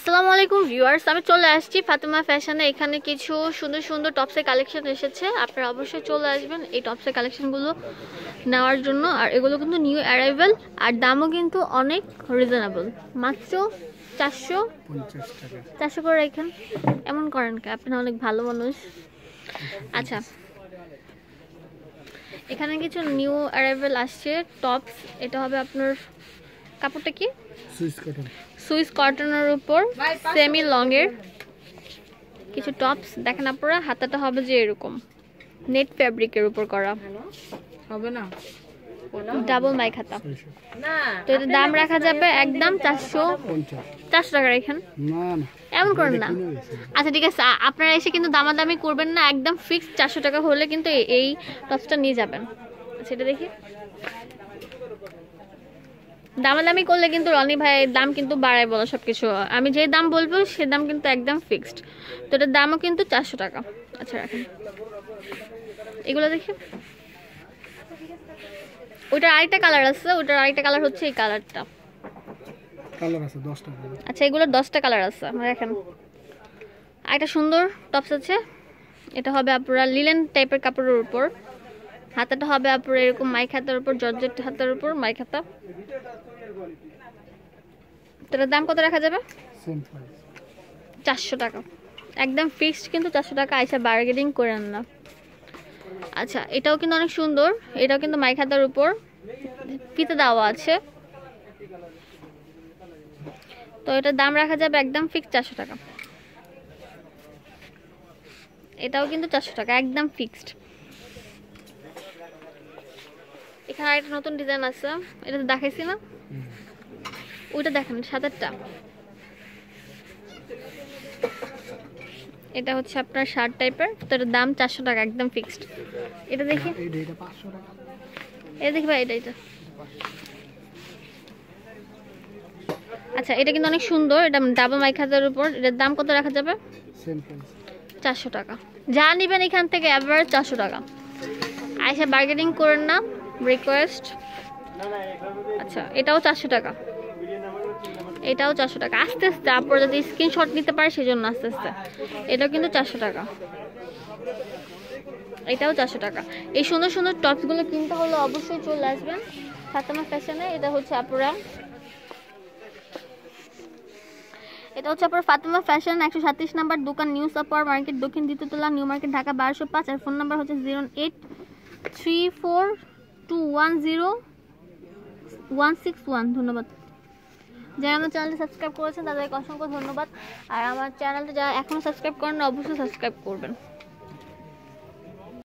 আসসালামু আলাইকুম ভিউয়ার্স আমি চলে আসছি ফাতেমা ফ্যাশনে। এখানে কিছু সুন্দর সুন্দর টপসের কালেকশন এসেছে। আপনারা অবশ্যই চলে আসবেন এই টপসের কালেকশনগুলো নেওয়ার জন্য। আর এগুলো কিন্তু নিউ অ্যারাইভেল আর দামও কিন্তু অনেক রিজনেবল মাত্র চারশো চারশো করে রাখেন। এমন করেন কে? আপনি অনেক ভালো মানুষ। আচ্ছা। এখানে কিছু নিউ অ্যারাইভেল আসছে টপস এটা হবে আপনার কাপড়টা কি? সুইস কটনের উপর সেমি লংয়ের কিছু টপস দেখেন আপনারা হাতাটা হবে যে এরকম। নেট ফ্যাব্রিকের উপর করা। হবে না? ডাবল মাইক হাতা। না তো এটার দাম রাখা যাবে একদম চারশো চারশো টাকা রেখেন। না না। এমন করেন না। আচ্ছা ঠিক আছে। আপনারা এসে কিন্তু দামাদামি করবেন না। একদম ফিক্সড চারশো টাকা হলে কিন্তু এই টপসটা নিয়ে যাবেন। সেটা দেখি। দামাদামি করলে কিন্তু রনি ভাই দাম কিন্তু বাড়ায় বলো সব কিছু আমি যে দাম বলব সে দাম কিন্তু একদম ফিক্সড তো এটার দামও কিন্তু চারশো টাকা। আচ্ছা রাখেন। এগুলো দেখি। ওইটার আরেকটা কালার আছে ওইটার আরেকটা কালার হচ্ছে এই কালারটা কালার আছে আচ্ছা এগুলোর দশটা কালার আছে দেখেন আর একটা সুন্দর টপস আছে। এটা হবে আপনার লিলেন টাইপের কাপড়ের উপর। হাতাটা হবে আপনার এরকম মাইক হাতার উপর জর্জেট হাতার উপর মাইক হাতা। তার দাম কত রাখা যাবে? চারশো টাকা। একদম ফিক্সড কিন্তু চারশো টাকা আইসা বার্গেনিং করেন না আচ্ছা এটাও কিন্তু অনেক সুন্দর। এটাও কিন্তু মাইক হাতার উপর। ফিতে দেওয়া আছে। তো এটার দাম রাখা যাবে একদম ফিক্সড চারশো টাকা। এটাও কিন্তু চারশো টাকা একদম ফিক্সড এখানে একটা নতুন ডিজাইন আছে। এটা তো দেখাইছি না। ওইটা দেখেন সাতেরটা এটা হচ্ছে আপনার শার্ট টাইপের তো এটার দাম চারশো টাকা একদম ফিক্সড এটা দেখি। এটা দেখি ভাই এটা এটা। আচ্ছা এটা কিন্তু অনেক সুন্দর এটা ডাবল মাইক হাতের উপর। এটার দাম কত রাখা যাবে? চারশো টাকা। যা নেবেন এখান থেকে অ্যাভারেজ চারশো টাকা। আইসা বার্গেনিং করেন না। রিকোয়েস্ট আচ্ছা এটাও চারশো টাকা। এটাও চারশো টাকা। আস্তে আস্তে আপনার যদি স্ক্রিনশট নিতে পারে সেই জন্য আস্তে আস্তে। এটাও কিন্তু চারশো টাকা। এটাও চারশো টাকা। এই সুন্দর সুন্দর টপসগুলো কিনতে হলে অবশ্যই চলে আসবেন। ফাতেমা ফ্যাশনে এটা হচ্ছে আপনারা এটা হচ্ছে আপনার ফাতেমা ফ্যাশন একশো সাতত্রিশ নাম্বার দোকান নিউ সাপার মার্কেট দক্ষিণ দ্বিতীয়তলা নিউ মার্কেট ঢাকা বারোশো পাঁচ। আর ফোন নাম্বার হচ্ছে zero eight three four two one zero one six one ধন্যবাদ। যারা আমার চ্যানেলটি সাবস্ক্রাইব করেছেন, তাদেরকে অসংখ্য ধন্যবাদ। আর আমার চ্যানেলটা যারা এখনও সাবস্ক্রাইব করেন অবশ্যই সাবস্ক্রাইব করবেন।